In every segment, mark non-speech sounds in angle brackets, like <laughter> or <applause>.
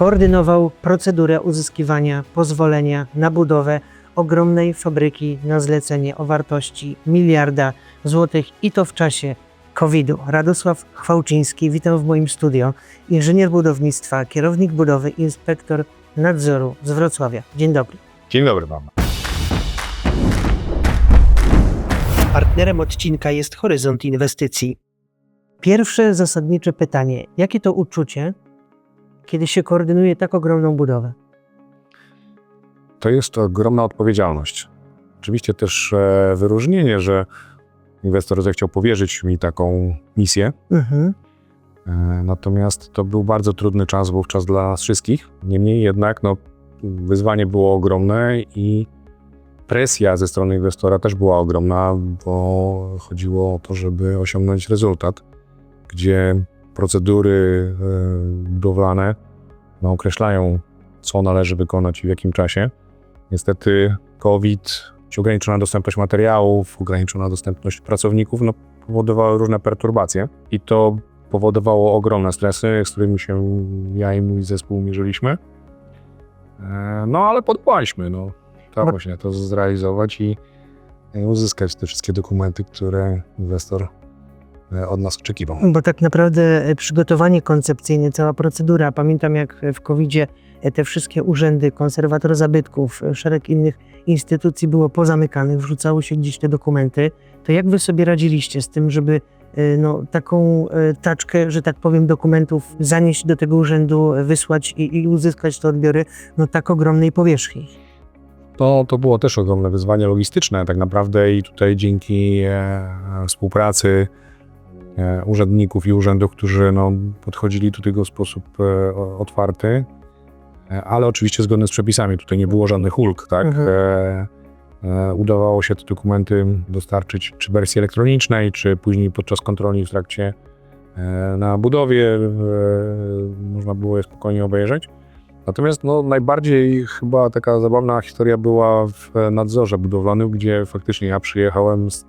koordynował procedurę uzyskiwania pozwolenia na budowę ogromnej fabryki na zlecenie o wartości miliarda złotych i to w czasie COVID-u. Radosław Chwałczyński, witam w moim studio. Inżynier budownictwa, kierownik budowy, inspektor nadzoru z Wrocławia. Dzień dobry. Dzień dobry Wam. Partnerem odcinka jest Horyzont Inwestycji. Pierwsze zasadnicze pytanie: jakie to uczucie, kiedy się koordynuje tak ogromną budowę? To jest ogromna odpowiedzialność. Oczywiście też e, wyróżnienie, że inwestor zechciał powierzyć mi taką misję. Mhm. E, natomiast to był bardzo trudny czas wówczas dla wszystkich. Niemniej jednak no, wyzwanie było ogromne i presja ze strony inwestora też była ogromna, bo chodziło o to, żeby osiągnąć rezultat, gdzie procedury e, budowlane no, określają, co należy wykonać i w jakim czasie. Niestety COVID, ograniczona dostępność materiałów, ograniczona dostępność pracowników, no, powodowały różne perturbacje i to powodowało ogromne stresy, z którymi się ja i mój zespół mierzyliśmy. E, No ale podpłaliśmy, no. To Bo- właśnie to zrealizować i i uzyskać te wszystkie dokumenty, które inwestor e, od nas oczekiwał. Bo tak naprawdę e, przygotowanie koncepcyjne, cała procedura, pamiętam jak w COVID-zie e, te wszystkie urzędy, konserwator zabytków, e, szereg innych instytucji było pozamykanych, wrzucało się gdzieś te dokumenty. To jak wy sobie radziliście z tym, żeby e, no, taką e, taczkę, że tak powiem, dokumentów zanieść do tego urzędu, e, wysłać i, i uzyskać te odbiory no, tak ogromnej powierzchni? To, to było też ogromne wyzwanie logistyczne tak naprawdę i tutaj dzięki e, współpracy e, urzędników i urzędów, którzy no, podchodzili do tego w sposób e, otwarty, e, ale oczywiście zgodny z przepisami. Tutaj nie było żadnych ulg, tak? Mhm. E, e, udawało się te dokumenty dostarczyć czy w wersji elektronicznej, czy później podczas kontroli w trakcie e, na budowie. E, można było je spokojnie obejrzeć. Natomiast no, najbardziej chyba taka zabawna historia była w nadzorze budowlanym, gdzie faktycznie ja przyjechałem z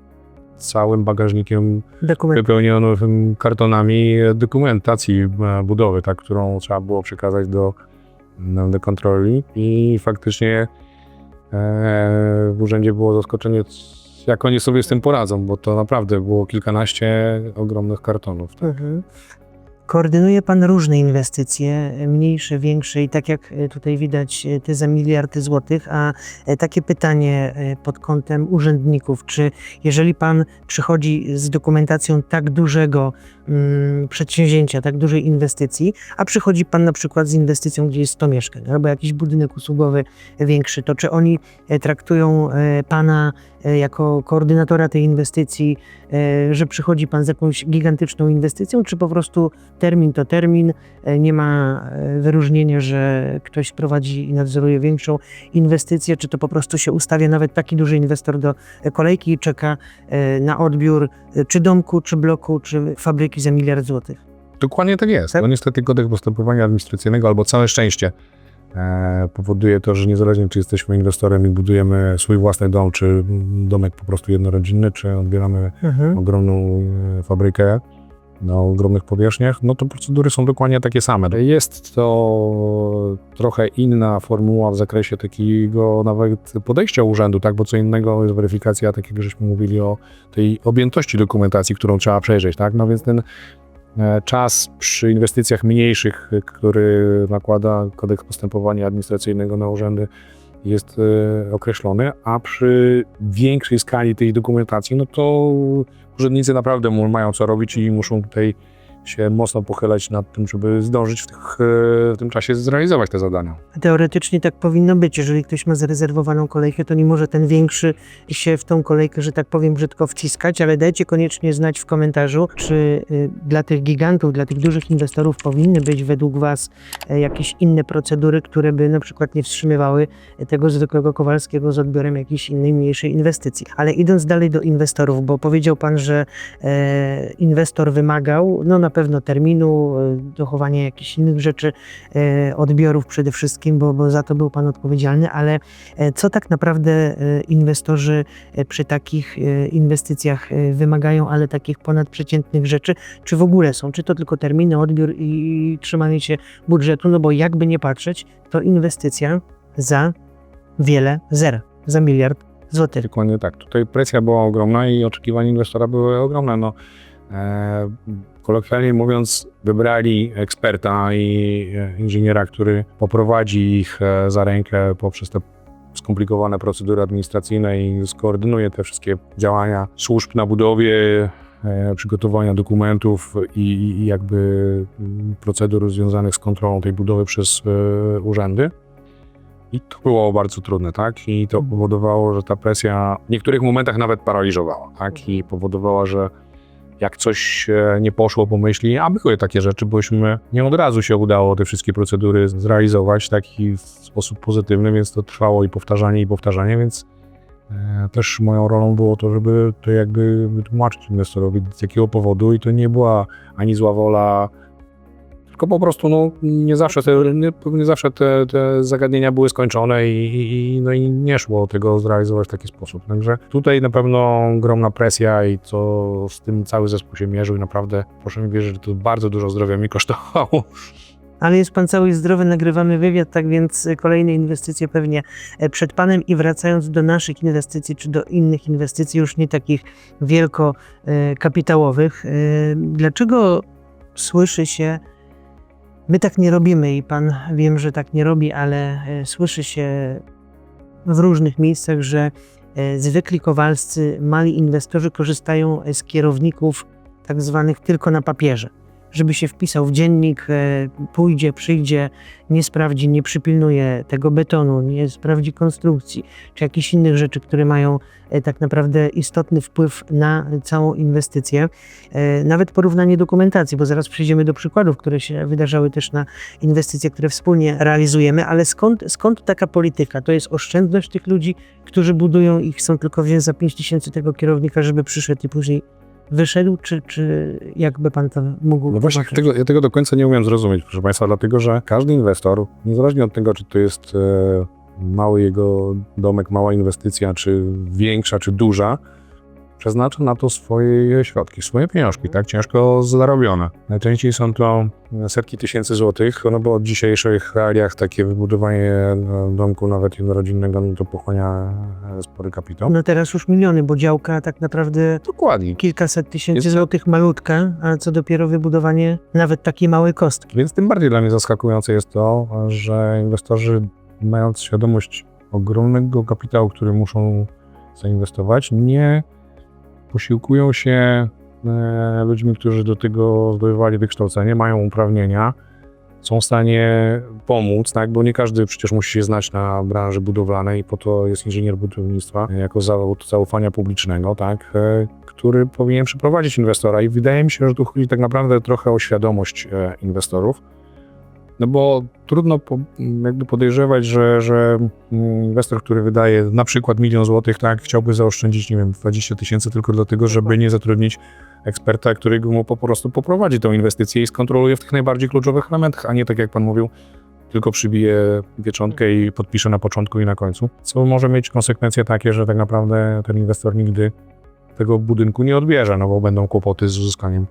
całym bagażnikiem wypełnionym kartonami dokumentacji e, budowy, tak, którą trzeba było przekazać do, no, do kontroli i faktycznie e, w urzędzie było zaskoczenie, jak oni sobie z tym poradzą, bo to naprawdę było kilkanaście ogromnych kartonów. Tak. Mhm. Koordynuje Pan różne inwestycje, mniejsze, większe i tak jak e, tutaj widać e, te za miliardy złotych, a e, takie pytanie pod kątem urzędników, czy jeżeli Pan przychodzi z dokumentacją tak dużego przedsięwzięcia, tak dużej inwestycji, a przychodzi Pan na przykład z inwestycją, gdzie jest 100 mieszkań, albo jakiś budynek usługowy większy, to czy oni e, traktują e, Pana e, jako koordynatora tej inwestycji, że przychodzi Pan z jakąś gigantyczną inwestycją, czy po prostu termin to termin, nie ma wyróżnienia, że ktoś prowadzi i nadzoruje większą inwestycję, czy to po prostu się ustawia nawet taki duży inwestor do kolejki i czeka na odbiór czy domku, czy bloku, czy fabryki za miliard złotych. Dokładnie tak jest. Tak? No niestety kodeks postępowania administracyjnego albo całe szczęście e, powoduje to, że niezależnie czy jesteśmy inwestorem i budujemy swój własny dom, czy domek po prostu jednorodzinny, czy odbieramy Mhm. ogromną e, fabrykę na ogromnych powierzchniach, no to procedury są dokładnie takie same. Jest to trochę inna formuła w zakresie takiego nawet podejścia urzędu, tak, bo co innego jest weryfikacja, tak jak żeśmy mówili o tej objętości dokumentacji, którą trzeba przejrzeć, tak, no więc ten e, czas przy inwestycjach mniejszych, który nakłada kodeks postępowania administracyjnego na urzędy jest e, określony, a przy większej skali tej dokumentacji, no to urzędnicy naprawdę mają co robić i muszą tutaj się mocno pochylać nad tym, żeby zdążyć w, tych, e, w tym czasie zrealizować te zadania. Teoretycznie tak powinno być. Jeżeli ktoś ma zarezerwowaną kolejkę, to nie może ten większy się w tą kolejkę, że tak powiem, brzydko wciskać, ale dajcie koniecznie znać w komentarzu, czy y, dla tych gigantów, dla tych dużych inwestorów powinny być według Was e, jakieś inne procedury, które by na przykład nie wstrzymywały tego zwykłego Kowalskiego z odbiorem jakiejś innej, mniejszej inwestycji. Ale idąc dalej do inwestorów, bo powiedział Pan, że e, inwestor wymagał, no na pewno terminu, e, dochowania jakichś innych rzeczy, e, odbiorów przede wszystkim, bo, bo za to był Pan odpowiedzialny, ale e, co tak naprawdę inwestorzy przy takich inwestycjach wymagają, ale takich ponadprzeciętnych rzeczy, czy w ogóle są? Czy to tylko terminy, odbiór i trzymanie się budżetu? No bo jakby nie patrzeć, to inwestycja za wiele zer, za miliard złotych. Dokładnie tak. Tutaj presja była ogromna i oczekiwania inwestora były ogromne. No, kolokwialnie mówiąc, wybrali eksperta i e, inżyniera, który poprowadzi ich e, za rękę poprzez te skomplikowane procedury administracyjne i skoordynuje te wszystkie działania służb na budowie, e, przygotowania dokumentów i, jakby mm, procedur związanych z kontrolą tej budowy przez urzędy. I to było bardzo trudne, tak? I to powodowało, że ta presja w niektórych momentach nawet paraliżowała, tak? I powodowała, że jak coś e, nie poszło po myśli, a były takie rzeczy, bośmy nie od razu się udało te wszystkie procedury zrealizować tak w sposób pozytywny, więc to trwało i powtarzanie, i powtarzanie, więc e, też moją rolą było to, żeby to jakby wytłumaczyć inwestorowi z jakiego powodu i to nie była ani zła wola, tylko po prostu no, nie zawsze te, nie, nie zawsze te, te zagadnienia były skończone i, i, no, i nie szło tego zrealizować w taki sposób. Także tutaj na pewno ogromna presja i to z tym cały zespół się mierzył i naprawdę proszę mi wierzyć, że to bardzo dużo zdrowia mi kosztowało. Ale jest pan cały zdrowy, nagrywamy wywiad, tak więc kolejne inwestycje pewnie przed panem. I wracając do naszych inwestycji, czy do innych inwestycji, już nie takich wielkokapitałowych, dlaczego słyszy się, my tak nie robimy i pan wiem, że tak nie robi, ale e, słyszy się w różnych miejscach, że e, zwykli kowalscy, mali inwestorzy korzystają z kierowników tak zwanych tylko na papierze żeby się wpisał w dziennik, e, pójdzie, przyjdzie, nie sprawdzi, nie przypilnuje tego betonu, nie sprawdzi konstrukcji, czy jakichś innych rzeczy, które mają e, tak naprawdę istotny wpływ na całą inwestycję. E, Nawet porównanie dokumentacji, bo zaraz przejdziemy do przykładów, które się wydarzały też na inwestycje, które wspólnie realizujemy, ale skąd, skąd taka polityka? To jest oszczędność tych ludzi, którzy budują i chcą tylko wziąć za 5 tysięcy tego kierownika, żeby przyszedł i później wyszedł, czy, czy jakby pan to mógł No właśnie, tego, ja tego do końca nie umiem zrozumieć, proszę Państwa, dlatego że każdy inwestor, niezależnie od tego, czy to jest e, mały jego domek, mała inwestycja, czy większa, czy duża, przeznacza na to swoje środki, swoje pieniążki, tak ciężko zarobione. Najczęściej są to setki tysięcy złotych, no bo w dzisiejszych realiach takie wybudowanie e, domku nawet jednorodzinnego, no to pochłania e, spory kapitał. No teraz już miliony, bo działka tak naprawdę Dokładnie. kilkaset tysięcy Jest- złotych malutka, a co dopiero wybudowanie nawet takiej małej kostki. Więc tym bardziej dla mnie zaskakujące jest to, że inwestorzy, mając świadomość ogromnego kapitału, który muszą zainwestować, nie posiłkują się e, ludźmi, którzy do tego zdobywali wykształcenie, mają uprawnienia, są w stanie pomóc, tak? bo nie każdy przecież musi się znać na branży budowlanej i po to jest inżynier budownictwa e, jako zawód zaufania publicznego, tak? e, który powinien przeprowadzić inwestora i wydaje mi się, że tu chodzi tak naprawdę trochę o świadomość inwestorów, no bo trudno po, jakby podejrzewać, że, że mm, inwestor, który wydaje na przykład milion złotych, tak, chciałby zaoszczędzić, nie wiem, 20 tysięcy tylko dlatego, żeby nie zatrudnić eksperta, który mu po prostu poprowadzi tą inwestycję i skontroluje w tych najbardziej kluczowych elementach, a nie tak jak pan mówił, tylko przybije pieczątkę i podpisze na początku i na końcu, co może mieć konsekwencje takie, że tak naprawdę ten inwestor nigdy tego budynku nie odbierze, no bo będą kłopoty z uzyskaniem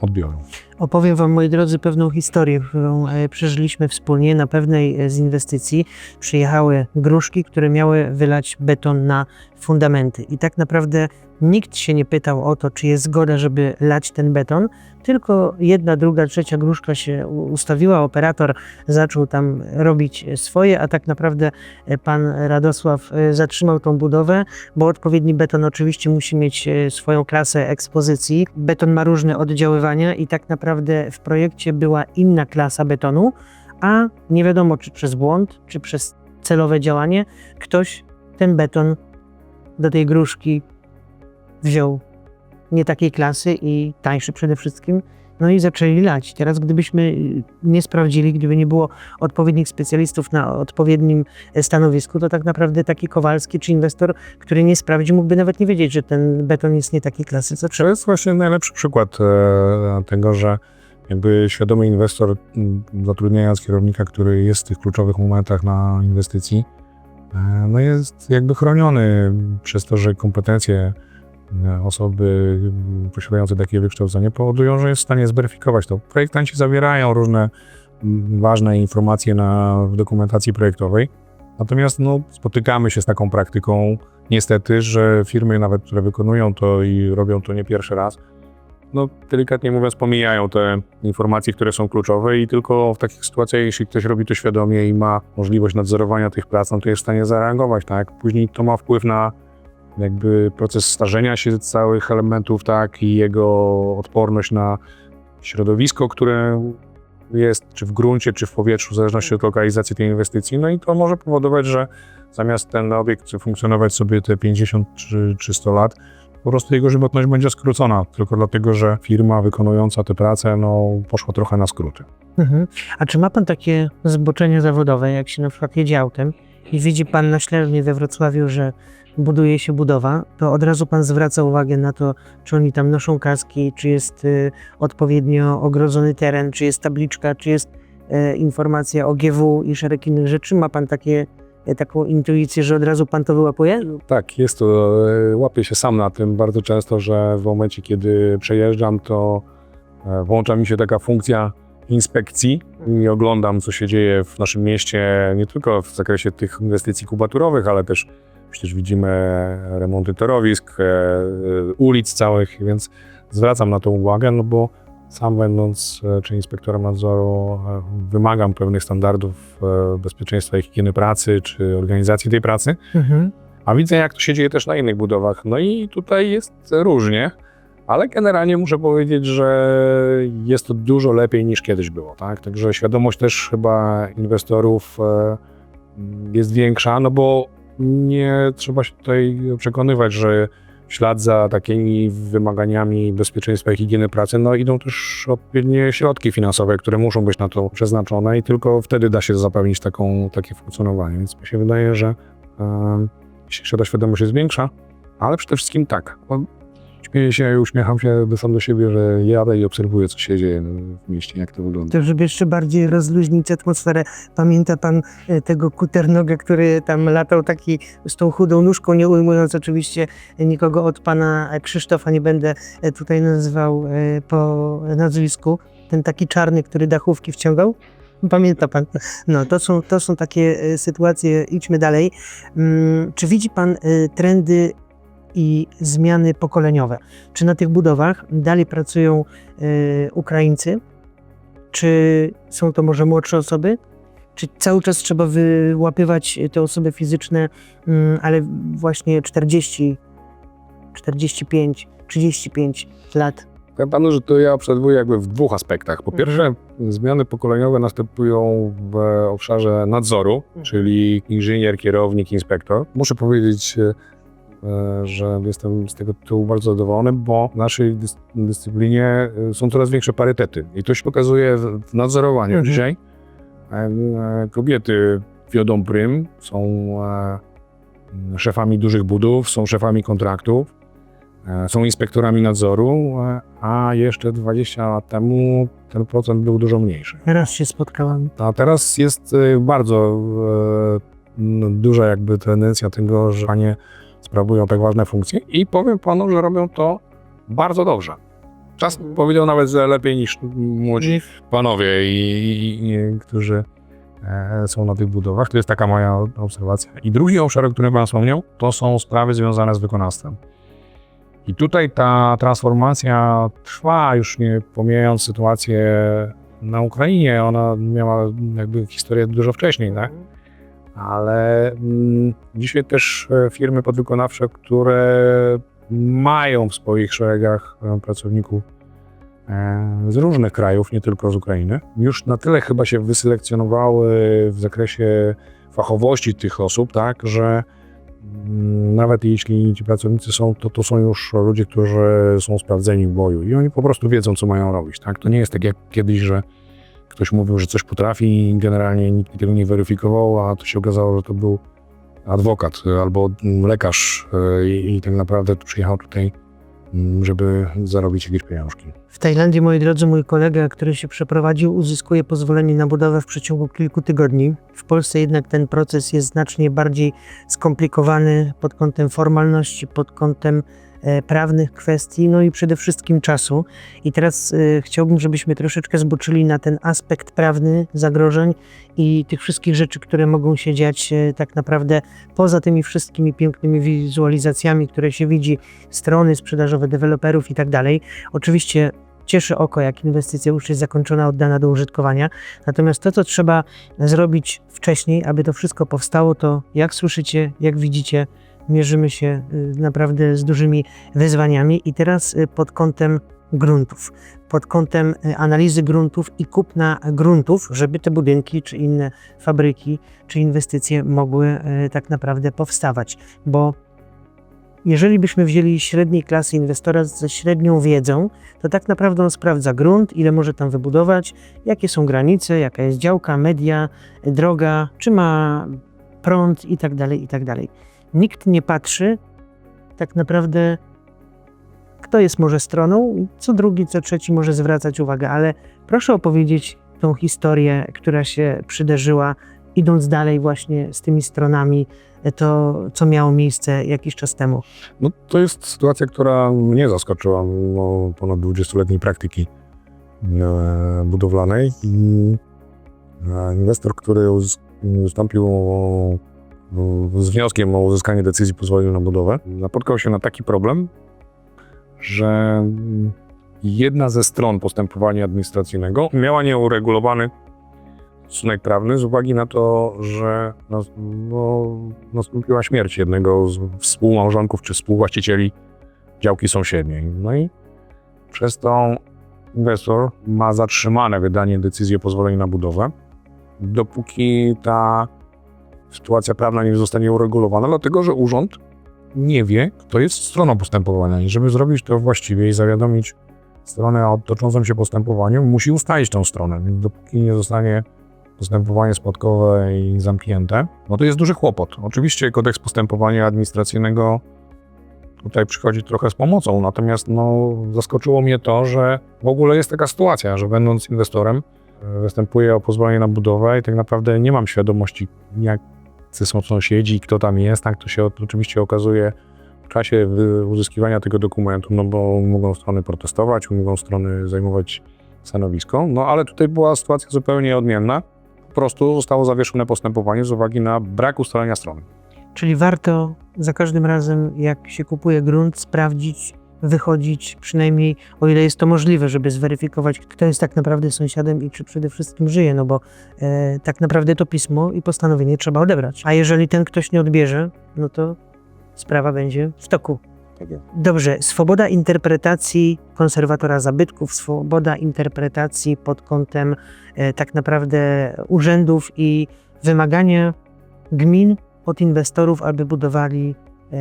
odbioru. Opowiem Wam, moi drodzy, pewną historię, którą e, przeżyliśmy wspólnie. Na pewnej e, z inwestycji przyjechały gruszki, które miały wylać beton na fundamenty. I tak naprawdę nikt się nie pytał o to, czy jest zgoda, żeby lać ten beton, tylko jedna, druga, trzecia gruszka się ustawiła, operator zaczął tam robić swoje, a tak naprawdę e, pan Radosław zatrzymał tą budowę, bo odpowiedni beton oczywiście musi mieć swoją klasę ekspozycji. Beton ma różne oddziaływania i tak naprawdę w projekcie była inna klasa betonu, a nie wiadomo czy przez błąd, czy przez celowe działanie, ktoś ten beton do tej gruszki wziął nie takiej klasy i tańszy przede wszystkim. No i zaczęli lać. Teraz gdybyśmy y, nie sprawdzili, gdyby nie było odpowiednich specjalistów na odpowiednim e, stanowisku, to tak naprawdę taki Kowalski czy inwestor, który nie sprawdzi, mógłby nawet nie wiedzieć, że ten beton jest nie takiej klasy, co To trzeba. jest właśnie najlepszy przykład e, tego, że jakby świadomy inwestor zatrudniając kierownika, który jest w tych kluczowych momentach na inwestycji, e, no jest jakby chroniony przez to, że kompetencje osoby m, posiadające takie wykształcenie powodują, że jest w stanie zweryfikować to. Projektanci zawierają różne m, ważne informacje na, w dokumentacji projektowej, natomiast no, spotykamy się z taką praktyką niestety, że firmy nawet, które wykonują to i robią to nie pierwszy raz, no delikatnie mówiąc pomijają te informacje, które są kluczowe i tylko w takich sytuacjach, jeśli ktoś robi to świadomie i ma możliwość nadzorowania tych prac, no to jest w stanie zareagować, tak? Później to ma wpływ na jakby proces starzenia się całych elementów, tak? I jego odporność na środowisko, które jest czy w gruncie, czy w powietrzu, w zależności od lokalizacji tej inwestycji. No i to może powodować, że zamiast ten obiekt funkcjonować sobie te 50 czy, czy 100 lat, po prostu jego żywotność będzie skrócona, tylko dlatego, że firma wykonująca te prace no, poszła trochę na skróty. Mhm. A czy ma pan takie zboczenie zawodowe, jak się na przykład jedzie autem i widzi pan na śledztwie we Wrocławiu, że buduje się budowa, to od razu pan zwraca uwagę na to, czy oni tam noszą kaski, czy jest y, odpowiednio ogrodzony teren, czy jest tabliczka, czy jest e, informacja o GW i szereg innych rzeczy. Ma pan takie, e, taką intuicję, że od razu pan to wyłapuje? Tak, jest to, łapię się sam na tym bardzo często, że w momencie, kiedy przejeżdżam, to e, włącza mi się taka funkcja inspekcji i oglądam, co się dzieje w naszym mieście, nie tylko w zakresie tych inwestycji kubaturowych, ale też przecież widzimy remonty torowisk, e, e, ulic całych, więc zwracam na to uwagę, no bo sam będąc e, czy inspektorem nadzoru wymagam pewnych standardów bezpieczeństwa i higieny pracy, czy organizacji tej pracy. Mhm. A widzę, jak to się dzieje też na innych budowach. No i tutaj jest różnie, ale generalnie muszę powiedzieć, że jest to dużo lepiej niż kiedyś było. Tak? Także świadomość też chyba inwestorów jest większa, no bo nie trzeba się tutaj przekonywać, że w ślad za takimi wymaganiami bezpieczeństwa i higieny pracy, no idą też odpowiednie środki finansowe, które muszą być na to przeznaczone i tylko wtedy da się zapewnić taką, takie funkcjonowanie. Więc mi się wydaje, że e, ta świadomość jest większa, ale przede wszystkim tak. Śmieję się uśmiecham się sam do siebie, że jadę i obserwuję, co się dzieje w mieście, jak to wygląda. To żeby jeszcze bardziej rozluźnić atmosferę, pamięta pan e, tego kuternogę, który tam latał taki z tą chudą nóżką, nie ujmując oczywiście nikogo od pana Krzysztofa, nie będę e, tutaj nazywał e, po nazwisku, ten taki czarny, który dachówki wciągał? Pamięta pan? No, to są, to są takie sytuacje. Idźmy dalej. Mm, Czy widzi pan trendy i zmiany pokoleniowe? Czy na tych budowach dalej pracują e, Ukraińcy? Czy są to może młodsze osoby? Czy cały czas trzeba wyłapywać te osoby fizyczne, mm, ale właśnie 40, 45, 35 lat? Powiem panu, że to ja obserwuję jakby w dwóch aspektach. Po pierwsze, zmiany pokoleniowe następują w obszarze nadzoru, Mhm. czyli inżynier, kierownik, inspektor. Muszę powiedzieć, że jestem z tego tytułu bardzo zadowolony, bo w naszej dys- dyscyplinie e, są coraz większe parytety. I to się pokazuje w nadzorowaniu Mhm. dzisiaj. E, e, Kobiety wiodą prym, są e, szefami dużych budów, są szefami kontraktów. E, są inspektorami nadzoru, e, a jeszcze 20 lat temu ten procent był dużo mniejszy. Raz się spotkałam. A teraz jest e, bardzo e, duża jakby tendencja tego, że panie sprawują tak ważne funkcje i powiem panu, że robią to bardzo dobrze. Czas powiedział nawet, że lepiej niż młodzi panowie, i, i, i, którzy e, są na tych budowach. To jest taka moja obserwacja. I drugi obszar, o którym pan wspomniał, to są sprawy związane z wykonawstwem. I tutaj ta transformacja trwa, już nie pomijając sytuację na Ukrainie, ona miała jakby historię dużo wcześniej, tak? Ale mm, dzisiaj też e, firmy podwykonawcze, które mają w swoich szeregach e, pracowników e, z różnych krajów, nie tylko z Ukrainy, już na tyle chyba się wyselekcjonowały w zakresie fachowości tych osób, tak, że mm, nawet jeśli ci pracownicy są, to to są już ludzie, którzy są sprawdzeni w boju i oni po prostu wiedzą, co mają robić. Tak? To nie jest tak jak kiedyś, że ktoś mówił, że coś potrafi i generalnie nikt tego nie weryfikował, a to się okazało, że to był adwokat albo lekarz e, i, i tak naprawdę przyjechał tutaj, mm, żeby zarobić jakieś pieniążki. W Tajlandii, moi drodzy, mój kolega, który się przeprowadził, uzyskuje pozwolenie na budowę w przeciągu kilku tygodni. W Polsce jednak ten proces jest znacznie bardziej skomplikowany pod kątem formalności, pod kątem prawnych kwestii, no i przede wszystkim czasu. I teraz e, chciałbym, żebyśmy troszeczkę zboczyli na ten aspekt prawny zagrożeń i tych wszystkich rzeczy, które mogą się dziać e, tak naprawdę poza tymi wszystkimi pięknymi wizualizacjami, które się widzi, strony sprzedażowe deweloperów i tak dalej. Oczywiście cieszy oko, jak inwestycja już jest zakończona, oddana do użytkowania. Natomiast to, co trzeba zrobić wcześniej, aby to wszystko powstało, to jak słyszycie, jak widzicie, mierzymy się y, naprawdę z dużymi wyzwaniami. I teraz y, pod kątem gruntów, pod kątem y, analizy gruntów i kupna gruntów, żeby te budynki, czy inne fabryki, czy inwestycje mogły tak naprawdę powstawać. Bo jeżeli byśmy wzięli średniej klasy inwestora ze średnią wiedzą, to tak naprawdę on sprawdza grunt, ile może tam wybudować, jakie są granice, jaka jest działka, media, droga, czy ma prąd i tak Nikt nie patrzy tak naprawdę, kto jest może stroną, co drugi, co trzeci może zwracać uwagę, ale proszę opowiedzieć tą historię, która się przydarzyła, idąc dalej właśnie z tymi stronami, to co miało miejsce jakiś czas temu. No, to jest sytuacja, która mnie zaskoczyła mimo ponad 20-letniej praktyki e, budowlanej. I e, inwestor, który o, z wnioskiem o uzyskanie decyzji pozwolenia na budowę, napotkał się na taki problem, że jedna ze stron postępowania administracyjnego miała nieuregulowany stosunek prawny z uwagi na to, że nas, no, nastąpiła śmierć jednego z współmałżonków czy współwłaścicieli działki sąsiedniej. No i przez to inwestor ma zatrzymane wydanie decyzji o pozwoleniu na budowę, dopóki ta sytuacja prawna nie zostanie uregulowana, dlatego że urząd nie wie, kto jest stroną postępowania i żeby zrobić to właściwie i zawiadomić stronę o toczącym się postępowaniu, musi ustalić tą stronę, więc dopóki nie zostanie postępowanie spadkowe i zamknięte, no to jest duży kłopot. Oczywiście kodeks postępowania administracyjnego tutaj przychodzi trochę z pomocą, natomiast no, zaskoczyło mnie to, że w ogóle jest taka sytuacja, że będąc inwestorem e, występuję o pozwolenie na budowę i tak naprawdę nie mam świadomości, jacy są sąsiedzi, kto tam jest. Tak to się oczywiście okazuje w czasie uzyskiwania tego dokumentu, no bo mogą strony protestować, mogą strony zajmować stanowisko, no ale tutaj była sytuacja zupełnie odmienna po prostu zostało zawieszone postępowanie z uwagi na brak ustalenia strony. Czyli warto za każdym razem, jak się kupuje grunt, sprawdzić, wychodzić, przynajmniej o ile jest to możliwe, żeby zweryfikować, kto jest tak naprawdę sąsiadem i czy przede wszystkim żyje, no bo e, tak naprawdę to pismo i postanowienie trzeba odebrać. A jeżeli ten ktoś nie odbierze, no to sprawa będzie w toku. Dobrze, swoboda interpretacji konserwatora zabytków, swoboda interpretacji pod kątem e, tak naprawdę urzędów i wymagania gmin od inwestorów, aby budowali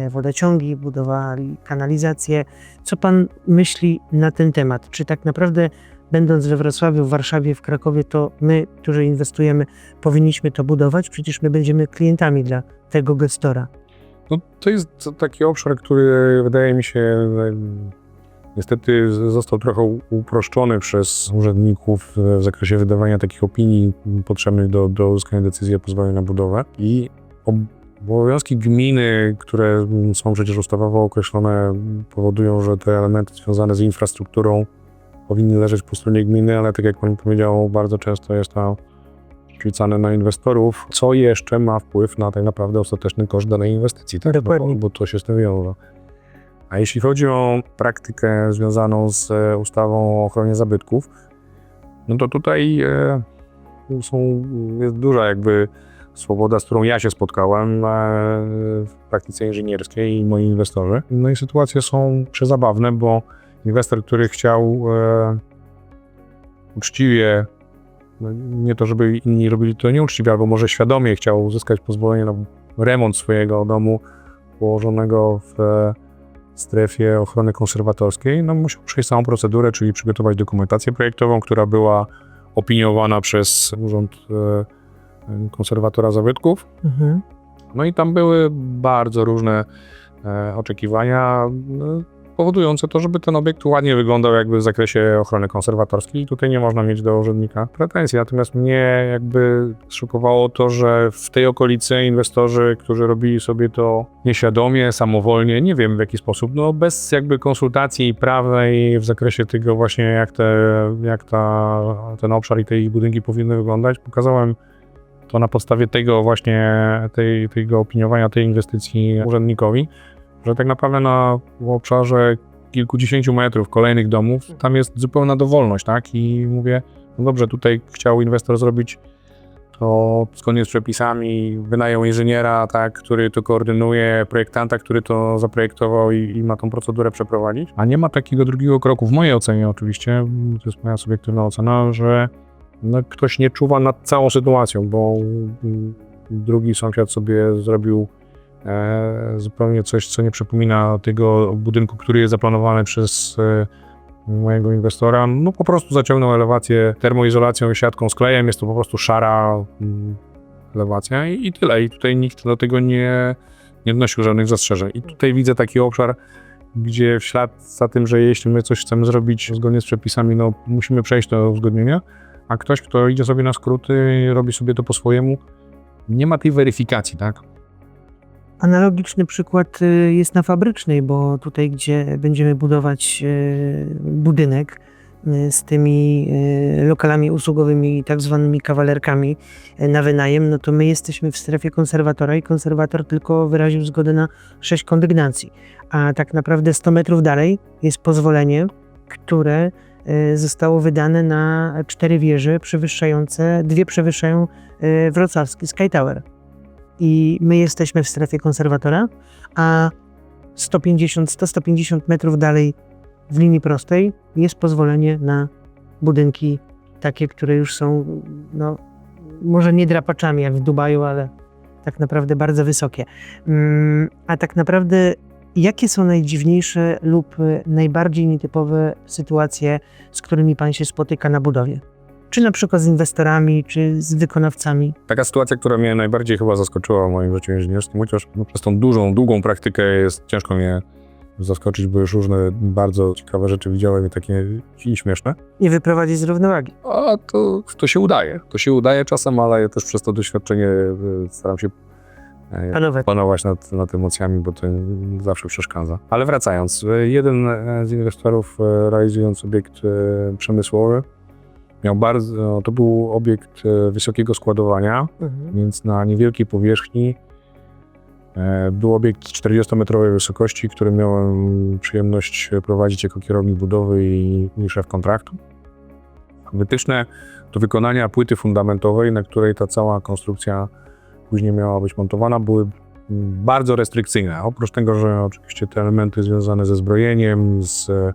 wodociągi, budowali kanalizację. Co pan myśli na ten temat? Czy tak naprawdę, będąc we Wrocławiu, w Warszawie, w Krakowie, to my, którzy inwestujemy, powinniśmy to budować? Przecież my będziemy klientami dla tego gestora. No, to jest taki obszar, który wydaje mi się e, niestety został trochę uproszczony przez urzędników w zakresie wydawania takich opinii potrzebnych do, do uzyskania decyzji o pozwoleniu na budowę i obowiązki gminy, które są przecież ustawowo określone, powodują, że te elementy związane z infrastrukturą powinny leżeć po stronie gminy, ale tak jak pani powiedział, bardzo często jest to rzucane na inwestorów, co jeszcze ma wpływ na tak naprawdę ostateczny koszt danej inwestycji, tak? Dokładnie. Bo, bo to się z tym wiąże. A jeśli chodzi o praktykę związaną z e, ustawą o ochronie zabytków, no to tutaj e, są, jest duża jakby swoboda, z którą ja się spotkałem e, w praktyce inżynierskiej i moi inwestorzy. No i sytuacje są przezabawne, bo inwestor, który chciał e, uczciwie no, nie to, żeby inni robili to nieuczciwie, albo może świadomie chciał uzyskać pozwolenie na remont swojego domu, położonego w e, strefie ochrony konserwatorskiej, no musiał przejść całą procedurę, czyli przygotować dokumentację projektową, która była opiniowana przez Urząd Konserwatora Zabytków. Mhm. No i tam były bardzo różne e, oczekiwania, no, powodujące to, żeby ten obiekt ładnie wyglądał jakby w zakresie ochrony konserwatorskiej i tutaj nie można mieć do urzędnika pretensji. Natomiast mnie jakby szokowało to, że w tej okolicy inwestorzy, którzy robili sobie to nieświadomie, samowolnie, nie wiem w jaki sposób, no bez jakby konsultacji prawnej w zakresie tego właśnie jak, te, jak ta, ten obszar i te budynki powinny wyglądać, pokazałem to na podstawie tego właśnie, tej, tego opiniowania tej inwestycji urzędnikowi, że tak naprawdę na obszarze kilkudziesięciu metrów kolejnych domów, tam jest zupełna dowolność, tak? I mówię, no dobrze, tutaj chciał inwestor zrobić to zgodnie z przepisami, wynajął inżyniera, tak, który to koordynuje, projektanta, który to zaprojektował i, i ma tą procedurę przeprowadzić. A nie ma takiego drugiego kroku, w mojej ocenie oczywiście, to jest moja subiektywna ocena, że no, ktoś nie czuwa nad całą sytuacją, bo mm, drugi sąsiad sobie zrobił e, zupełnie coś, co nie przypomina tego budynku, który jest zaplanowany przez e, mojego inwestora. No po prostu zaciągnął elewację termoizolacją i siatką z klejem. Jest to po prostu szara mm, elewacja i, i tyle. I tutaj nikt do tego nie, nie wnosił żadnych zastrzeżeń. I tutaj widzę taki obszar, gdzie w ślad za tym, że jeśli my coś chcemy zrobić zgodnie z przepisami, no musimy przejść to uzgodnienie, a ktoś, kto idzie sobie na skróty, robi sobie to po swojemu, nie ma tej weryfikacji, tak? Analogiczny przykład y, jest na fabrycznej, bo tutaj, gdzie będziemy budować y, budynek y, z tymi lokalami usługowymi tak zwanymi kawalerkami na wynajem, no to my jesteśmy w strefie konserwatora i konserwator tylko wyraził zgodę na 6 kondygnacji. A tak naprawdę 100 metrów dalej jest pozwolenie, które zostało wydane na cztery wieże przewyższające, dwie przewyższają y, wrocławski Sky Tower i my jesteśmy w strefie konserwatora, a 150-150 metrów dalej w linii prostej jest pozwolenie na budynki takie, które już są, no, może nie drapaczami jak w Dubaju, ale tak naprawdę bardzo wysokie. Mm, A tak naprawdę, jakie są najdziwniejsze lub y, najbardziej nietypowe sytuacje, z którymi Pan się spotyka na budowie? Czy na przykład z inwestorami, czy z wykonawcami? Taka sytuacja, która mnie najbardziej chyba zaskoczyła w moim życiu inżynierskim, chociaż no, przez tą dużą, długą praktykę jest ciężko mnie zaskoczyć, bo już różne bardzo ciekawe rzeczy widziałem i takie i śmieszne. Nie wyprowadzić z równowagi. A to, to się udaje. To się udaje czasem, ale ja też przez to doświadczenie e, staram się e, Panowie, panować nad, nad emocjami, bo to zawsze przeszkadza. Ale wracając, e, jeden e, z inwestorów realizując obiekt przemysłowy miał bardzo, to był obiekt wysokiego składowania, mhm. więc na niewielkiej powierzchni był obiekt 40-metrowej wysokości, który miałem przyjemność prowadzić jako kierownik budowy i, i szef kontraktu. Wytyczne do wykonania płyty fundamentowej, na której ta cała konstrukcja później miała być montowana, były mm, bardzo restrykcyjne. Oprócz tego, że oczywiście te elementy związane ze zbrojeniem, z e,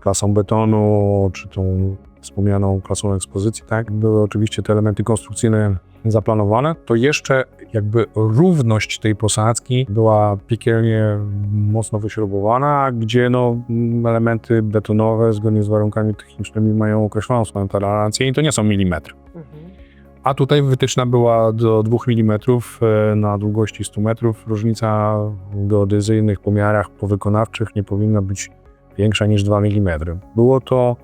klasą betonu, czy tą wspomnianą klasą ekspozycji, tak, były oczywiście te elementy konstrukcyjne zaplanowane, to jeszcze jakby równość tej posadzki była piekielnie mocno wyśrubowana, gdzie no, mm, elementy betonowe zgodnie z warunkami technicznymi mają określoną swoją tolerancję i to nie są milimetry. A tutaj wytyczna była do 2 mm na długości 100 metrów. Różnica w geodezyjnych pomiarach powykonawczych nie powinna być większa niż 2 mm. Było to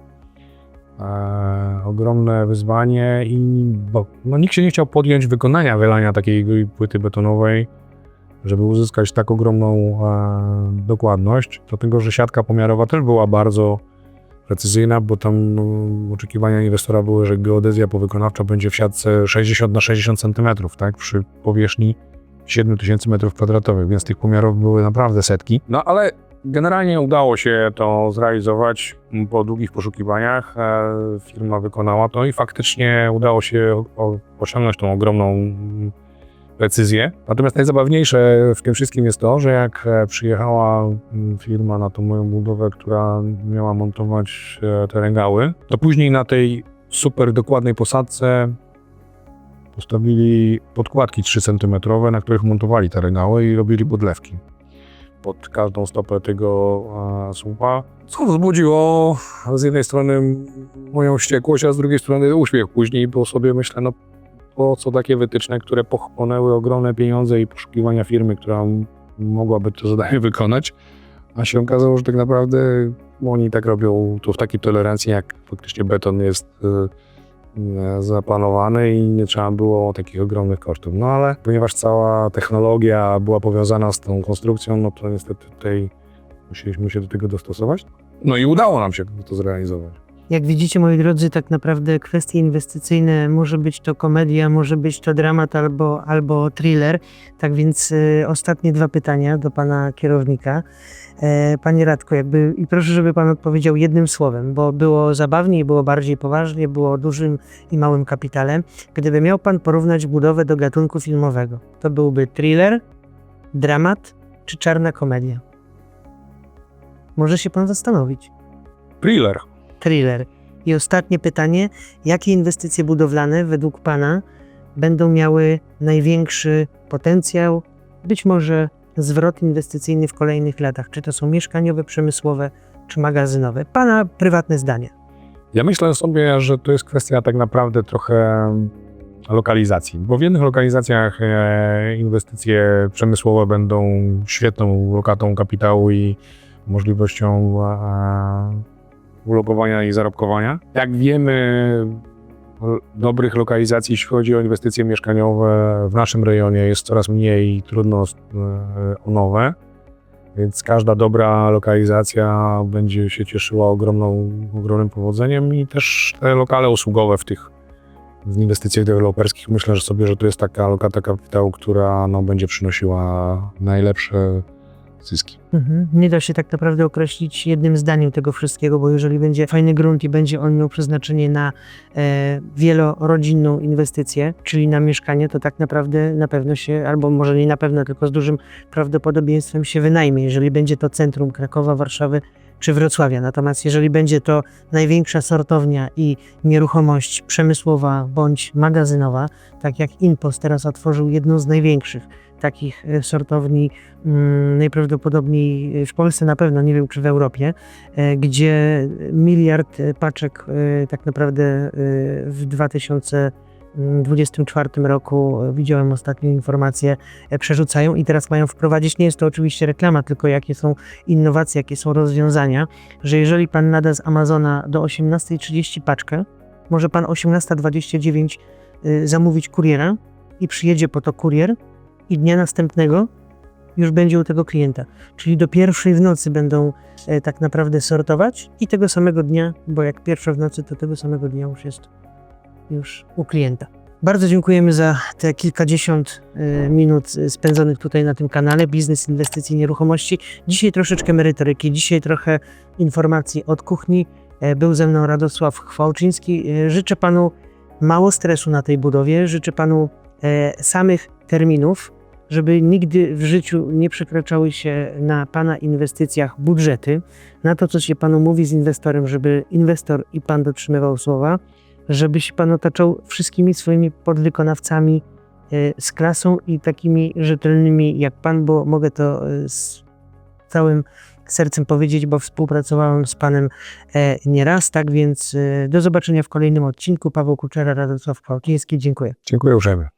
e, ogromne wyzwanie i bo, no, nikt się nie chciał podjąć wykonania wylania takiej płyty betonowej, żeby uzyskać tak ogromną e, dokładność, dlatego że siatka pomiarowa też była bardzo precyzyjna, bo tam no, oczekiwania inwestora były, że geodezja powykonawcza będzie w siatce 60 na 60 cm, tak, przy powierzchni 7000 m2, więc tych pomiarów były naprawdę setki. No ale generalnie udało się to zrealizować po długich poszukiwaniach. E, Firma wykonała to i faktycznie udało się osiągnąć tą ogromną precyzję. Natomiast najzabawniejsze w tym wszystkim jest to, że jak e, przyjechała mm, firma na tą moją budowę, która miała montować e, te regały, to później na tej super dokładnej posadce postawili podkładki 3 cm, na których montowali te regały i robili podlewki. pod każdą stopę tego słupa, co wzbudziło z jednej strony moją wściekłość, a z drugiej strony uśmiech później, bo sobie myślę, no po co takie wytyczne, które pochłonęły ogromne pieniądze i poszukiwania firmy, która mogłaby to zadanie <laughs> wykonać, a się okazało, że tak naprawdę oni tak robią to w takiej tolerancji, jak faktycznie beton jest e, e, zaplanowany i nie trzeba było takich ogromnych kosztów. No ale ponieważ cała technologia była powiązana z tą konstrukcją, no to niestety tutaj musieliśmy się do tego dostosować. No i udało nam się to zrealizować. Jak widzicie, moi drodzy, tak naprawdę kwestie inwestycyjne może być to komedia, może być to dramat albo, albo thriller. Tak więc e, ostatnie dwa pytania do pana kierownika. E, panie Radko, jakby i proszę, żeby pan odpowiedział jednym słowem, bo było zabawniej, było bardziej poważnie, było dużym i małym kapitałem. Gdyby miał pan porównać budowę do gatunku filmowego, to byłby thriller, dramat czy czarna komedia? Może się pan zastanowić Thriller. Thriller. I ostatnie pytanie: jakie inwestycje budowlane według Pana będą miały największy potencjał, być może zwrot inwestycyjny w kolejnych latach? Czy to są mieszkaniowe, przemysłowe, czy magazynowe? Pana prywatne zdanie. Ja myślę sobie, że to jest kwestia tak naprawdę trochę lokalizacji, bo w jednych lokalizacjach e, inwestycje przemysłowe będą świetną lokatą kapitału i możliwością ulokowania i zarobkowania. Jak wiemy, dobrych lokalizacji, jeśli chodzi o inwestycje mieszkaniowe w naszym rejonie jest coraz mniej i trudno e, o nowe. Więc każda dobra lokalizacja będzie się cieszyła ogromną, ogromnym powodzeniem i też te lokale usługowe w tych w inwestycjach deweloperskich myślę że sobie, że to jest taka lokata kapitału, która no, będzie przynosiła najlepsze zyski. Mhm. Nie da się tak naprawdę określić jednym zdaniem tego wszystkiego, bo jeżeli będzie fajny grunt i będzie on miał przeznaczenie na e, wielorodzinną inwestycję, czyli na mieszkanie, to tak naprawdę na pewno się, albo może nie na pewno, tylko z dużym prawdopodobieństwem się wynajmie, jeżeli będzie to centrum Krakowa, Warszawy czy Wrocławia. Natomiast jeżeli będzie to największa sortownia i nieruchomość przemysłowa bądź magazynowa, tak jak Inpost teraz otworzył jedną z największych takich e, sortowni mm, najprawdopodobniej w Polsce na pewno, nie wiem czy w Europie, e, gdzie miliard e, paczek e, tak naprawdę e, w 2024 roku, e, widziałem ostatnią informację, e, przerzucają i teraz mają wprowadzić, nie jest to oczywiście reklama, tylko jakie są innowacje, jakie są rozwiązania, że jeżeli pan nada z Amazona do 18.30 paczkę, może pan 18.29 e, zamówić kuriera i przyjedzie po to kurier i dnia następnego już będzie u tego klienta. Czyli do pierwszej w nocy będą tak naprawdę sortować i tego samego dnia, bo jak pierwsza w nocy, to tego samego dnia już jest już u klienta. Bardzo dziękujemy za te kilkadziesiąt e, minut e, spędzonych tutaj na tym kanale Biznes, Inwestycji, Nieruchomości. Dzisiaj troszeczkę merytoryki, dzisiaj trochę informacji od kuchni. E, Był ze mną Radosław Chwałczyński. E, Życzę Panu mało stresu na tej budowie, życzę Panu e, samych terminów, żeby nigdy w życiu nie przekraczały się na Pana inwestycjach budżety, na to, co się Panu mówi z inwestorem, żeby inwestor i Pan dotrzymywał słowa, żeby się Pan otaczał wszystkimi swoimi podwykonawcami e, z klasą i takimi rzetelnymi jak Pan, bo mogę to e, z całym sercem powiedzieć, bo współpracowałem z Panem e, nieraz, tak więc do zobaczenia w kolejnym odcinku. Paweł Kuczera, Radosław Kwałczyński, dziękuję. Dziękuję uprzejmie.